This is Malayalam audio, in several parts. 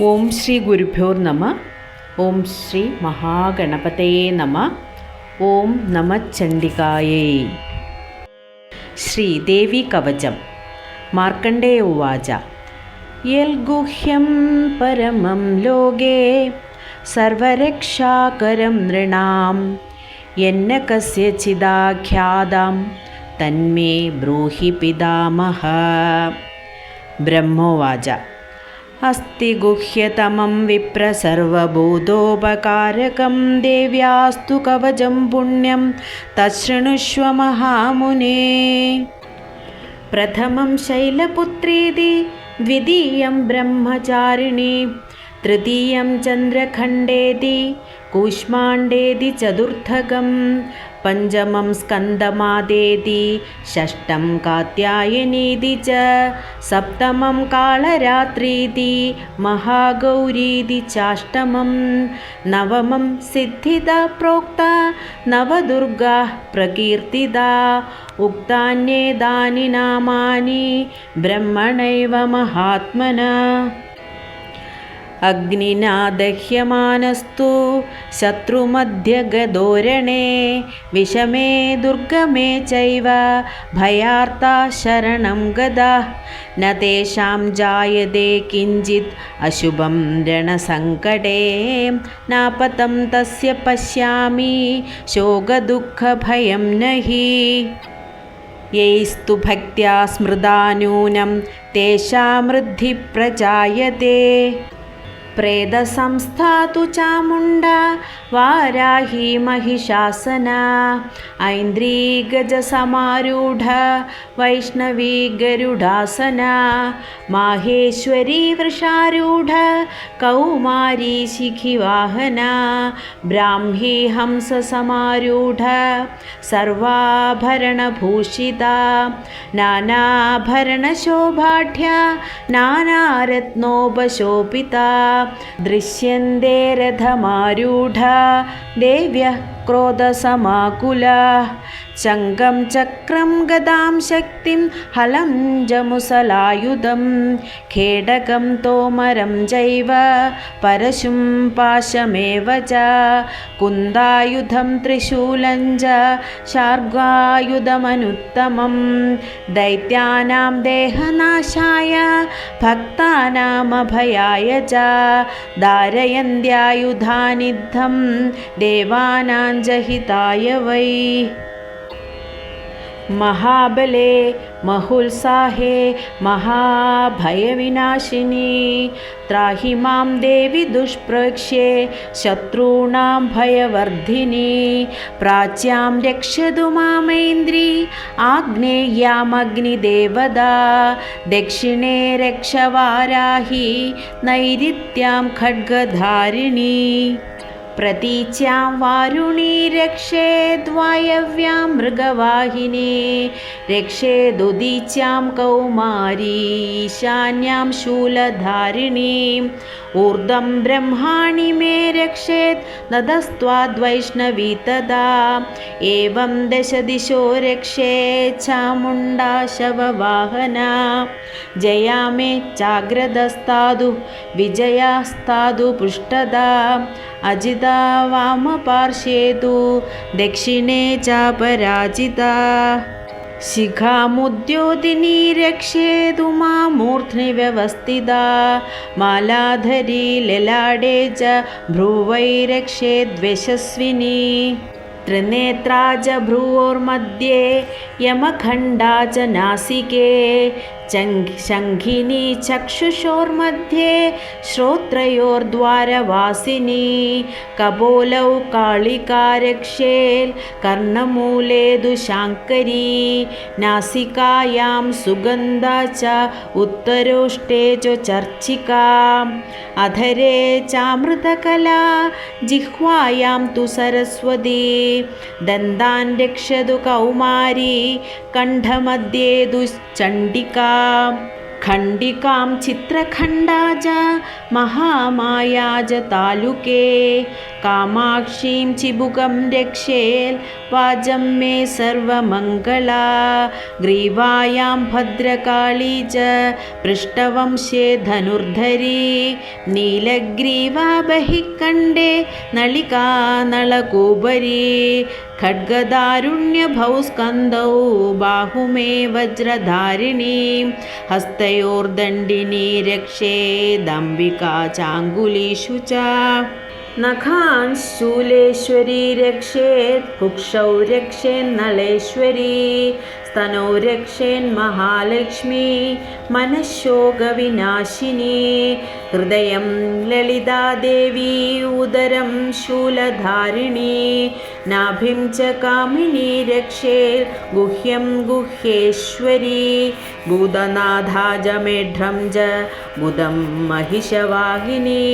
ഓം ശ്രീ ഗുരുഭ്യോർ നമ. ഓം ശ്രീ മഹാഗണപതയേ നമ. ഓം നമ ചണ്ഡികായേ. ശ്രീദേവി കവചം. മാർക്കണ്ഡേയ ഉവാച. യൽഗുഹ്യം പരമം ലോകേ. സർവരക്ഷാകരം നൃണാം. എന്ന കസ്യചിദാഖ്യാതാം തന്മേ ബ്രൂഹി പിതാമഹ. ബ്രഹ്മോവാച. अस्ति गुह्यतमं विप्रसर्वभूतोपकारकं देव्यास्तु कवचं पुण्यं तच्छृणुष्व महामुने। प्रथमं शैलपुत्रीति द्वितीयं ब्रह्मचारिणी तृतीयं चन्द्रखण्डेति कूष्माण्डेति चतुर्थकं पञ्चमं स्कन्दमादेति षष्ठं कात्यायनीति च सप्तमं कालरात्रीति महागौरीति चाष्टमं नवमं सिद्धिदा प्रोक्ता नवदुर्गाः प्रकीर्तिता उक्तान्येतानि नामानि ब्रह्मणैव महात्मना अग्निना दह्यमानस्तु शत्रुमध्यगदोरणे विषमे दुर्गमे चैव भयार्ता शरणं गदा न तेषां जायते किञ्चित् अशुभं रणसङ्कटे नापतं तस्य पश्यामि शोकदुःखभयं न हि यैस्तु भक्त्या स्मृता नूनं तेषामृद्धि प्रजायते प्रेतसंस्था तु चामुण्डा वाराही महिषासना ऐन्द्री गजसमारूढ वैष्णवी गरुडासना माहेश्वरी वृषारूढ कौमारी शिखिवाहना ब्राह्मी हंससमारूढ सर्वाभरणभूषिता नानाभरणशोभाढ्या नानारत्नोपशोभिता दृश्यन्ते रथमारूढ देव्यः क्रोधसमाकुला शङ्खं चक्रं गदां शक्तिं हलं जमुसलायुधं खेडकं तोमरं चैव परशुं पाशमेव च कुन्दायुधं त्रिशूलं च शार्गायुधमनुत्तमं दैत्यानां देहनाशाय भक्तानामभयाय च धारयन्त्यायुधानिद्धं देवानां जहिताय वै महाबले महुत्साहे महाभयविनाशिनी त्राहि मां देवि दुष्प्रक्ष्ये शत्रूणां भयवर्धिनी प्राच्यां रक्षतु मामैन्द्री आग्नेयामग्निदेवदा दक्षिणे रक्षवाराहि नैऋत्यां खड्गधारिणी प्रतीच्यां वारुणी रक्षेद्वायव्यां मृगवाहिनी रक्षेदुदीच्यां कौमारी ईशान्यां शूलधारिणीम् ऊर्ध्वं ब्रह्माणि मे रक्षेत् नदस्त्वाद्वैष्णवी तदा एवं दशदिशो रक्षे चामुण्डा शववाहना जया मे चाग्रदस्तादु विजयास्तादु पृष्ठदा अजिता वामपार्श्वे तु दक्षिणे चापराजिता शिखामुद्योतिनी रक्षेतु मामूर्ध्नि व्यवस्थिता मालाधरी ललाडे च भ्रुवै रक्षेद्यशस्विनी त्रिनेत्रा च भ्रुवोर्मध्ये यमखण्डा च नासिके शङ्खिनी चक्षुषोर्मध्ये श्रोत्रयोर्द्वारवासिनी कपोलौ कालिका रक्षेल् कर्णमूले दुशाङ्करी नासिकायां सुगन्धा च उत्तरोष्टे च चर्चिका अधरे चामृतकला जिह्वायां तु सरस्वती दन्तान् रक्षतु कौमारी कण्ठमध्ये दुश्चण्डिका खण्डिकां चित्रखण्डा च महामाया च तालुके। कामाक्षीं चिबुकं रक्षेल् वाचं मे सर्वमङ्गला। ग्रीवायां भद्रकाली च पृष्ठवंशे धनुर्धरी। नीलग्रीवा बहिः कण्डे नलिका नळकूबरी खड्गदारुण्यभौ स्कन्दौ बाहुमे वज्रधारिणीं हस्तयोर्दण्डिनी रक्षेदम्बिका चाङ्गुलीषु च नखान् शूलेश्वरी रक्षेत् कुक्षौ रक्षेन्नळेश्वरी स्तनौ रक्षेन्महालक्ष्मी मनःशोकविनाशिनी हृदयं ललितादेवी उदरं शूलधारिणी नाभिं च कामिनी रक्षेत् गुह्यं गुह्येश्वरी भूतनाथाजमेढ्रं च बुधं महिषवाहिनी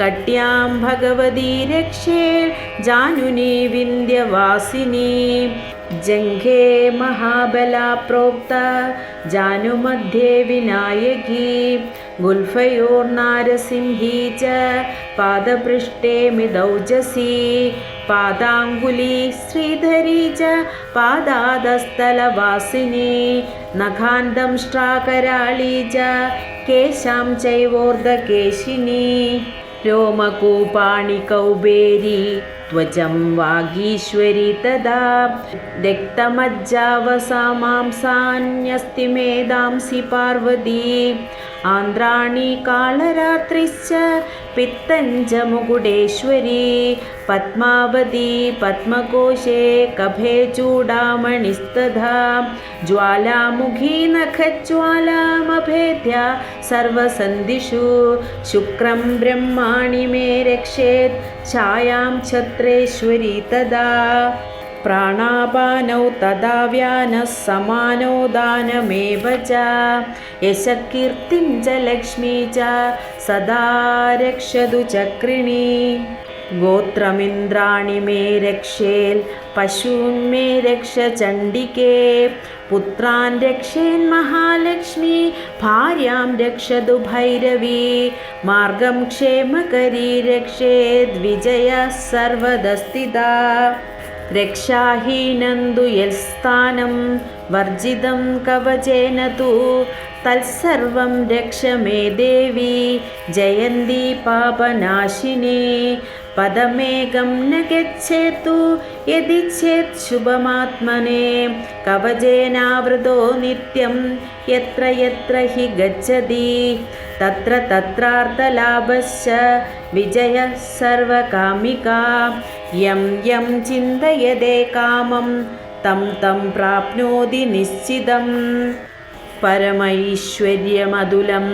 कट्यां भगवती रक्षेत् जानुनी विन्द्यवासिनी ജംഘേ മഹാബലാ പ്രോക്ത ജാനുമധ്യേ വിനായകീ ഗുൽഫയോർനാരസിംഹീ ച പാദപൃഷ്ടേ മിദൗജസീ പാദാങ്കുലീ ശ്രീധരീ ച പാദാദസ്ഥലവാസിനീ നഖാന്തംഷ്ടാകരാളീ ച കേശാം ചൈവോർദ്ധകേശിനീ രോമകൂപാണി കൗബേരി त्वचं वागीश्वरी तदा दग्धमज्जावसामांसान्यस्ति मेदांसि पार्वती आन्द्राणि कालरात्रिश्च പിത്തഞ്ചമുകുടേശ്വരി പത്മാവതി പത്മകോശേ കഭേ ചൂടാമണിസ്തഥാ ജ്വാലാമുഖി നഖജ്വാലാമഭേദ്യ സർവസന്ധിഷു ശുക്രം ബ്രഹ്മാണി മേ രക്ഷേത് ഛായാം ഛത്രേശ്വരി തദാ प्राणापानौ तदा व्यानः समानो दानमेव च यशकीर्तिं च लक्ष्मी च सदा रक्षतु चक्रिणी गोत्रमिन्द्राणि मे रक्षेल् पशून् मे रक्ष चण्डिके पुत्रान् रक्षेन्महालक्ष्मी भार्यां रक्षतु भैरवी मार्गं क्षेमकरी रक्षेद्विजयः सर्वदस्थिता രക്ഷാഹീനന്തു യസ്ഥാനം वर्जितं कवचेन तु। तत्सर्वं रक्ष मे देवी। जयन्ती पापनाशिनी। पदमेकं न गच्छेतु यदि चेत् शुभमात्मने। कवचेनावृतो नित्यं। यत्र यत्र हि गच्छति। तत्र तत्रार्थलाभश्च। विजयः सर्वकामिका। यं यं चिन्तयते कामं तं तं प्राप्नोति निश्चितम् परमैश्वर्यमधुलं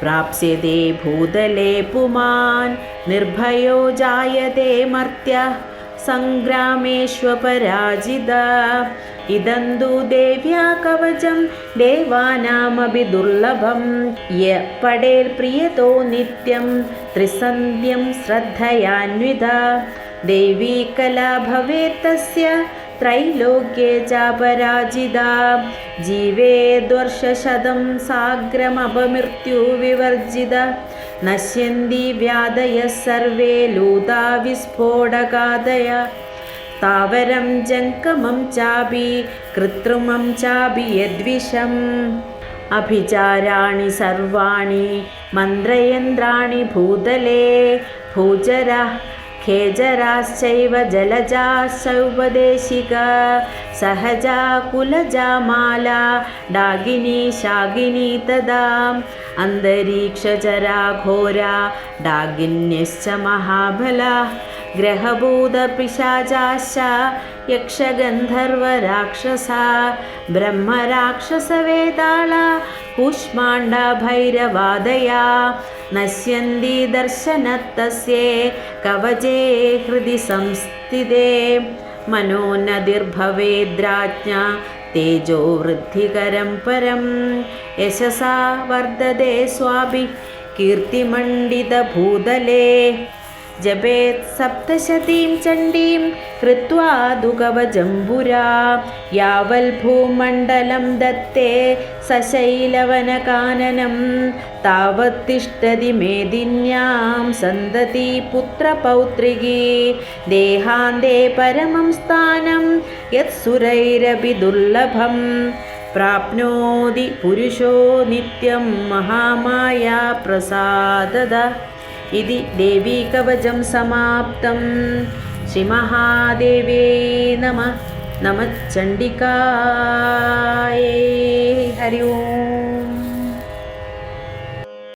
प्राप्स्यते भूतले पुमान् निर्भयो जायते मर्त्यः सङ्ग्रामेष्वपराजिता इदन्तु देव्या कवचं देवानामपि दुर्लभं य पडेल् प्रियतो नित्यं त्रिसन्ध्यं श्रद्धयान्विता देवी कला भवेत् तस्य त्रैलोक्ये चापराजिता जीवेद्वर्षशतं साग्रमपमृत्युविवर्जिता नश्यन्ति व्याधयः सर्वे लूता विस्फोटकादय स्थावरं जङ्गमं चापि कृत्रिमं चापि यद्विषम् अभिचाराणि सर्वाणि मन्त्रयन्त्राणि भूतले भूचरः खेजराश्चैव जलजाश्चौपदेशिका सहजा कुलजा माला डागिनी शागिनी तदा अन्तरीक्षचरा घोरा डागिन्यश्च महाबला ग्रहभूतपिशाचाश्च यक्षगन्धर्वराक्षसा ब्रह्मराक्षसवेताळा कूष्माण्डा भैरवादया നശ്യന്തി ദർശനത്തസ്യേ കവചേ ഹൃദി സംസ്ഥിതേ. മനോന്നതിർഭവേദ്രാജ്ഞ തേജോ വൃദ്ധികരം പരം. യശസാ വർദ്ധതേ സ്വാഭി കീർത്തിമണ്ഡിതഭൂതലേ जपेत् सप्तशतीं चण्डीं कृत्वा दुकवजम्बुरा यावल्भूमण्डलं दत्ते सशैलवनकाननं तावत्तिष्ठति मेदिन्यां सन्तति पुत्रपौत्रिकी देहान्ते परमं स्थानं यत्सुरैरपि दुर्लभम् प्राप्नोति पुरुषो नित्यं महामाया प्रसादद इति देवीकवचं समाप्तं श्रीमहादेव्यै नमः नमः चण्डिकायै हरि ओम्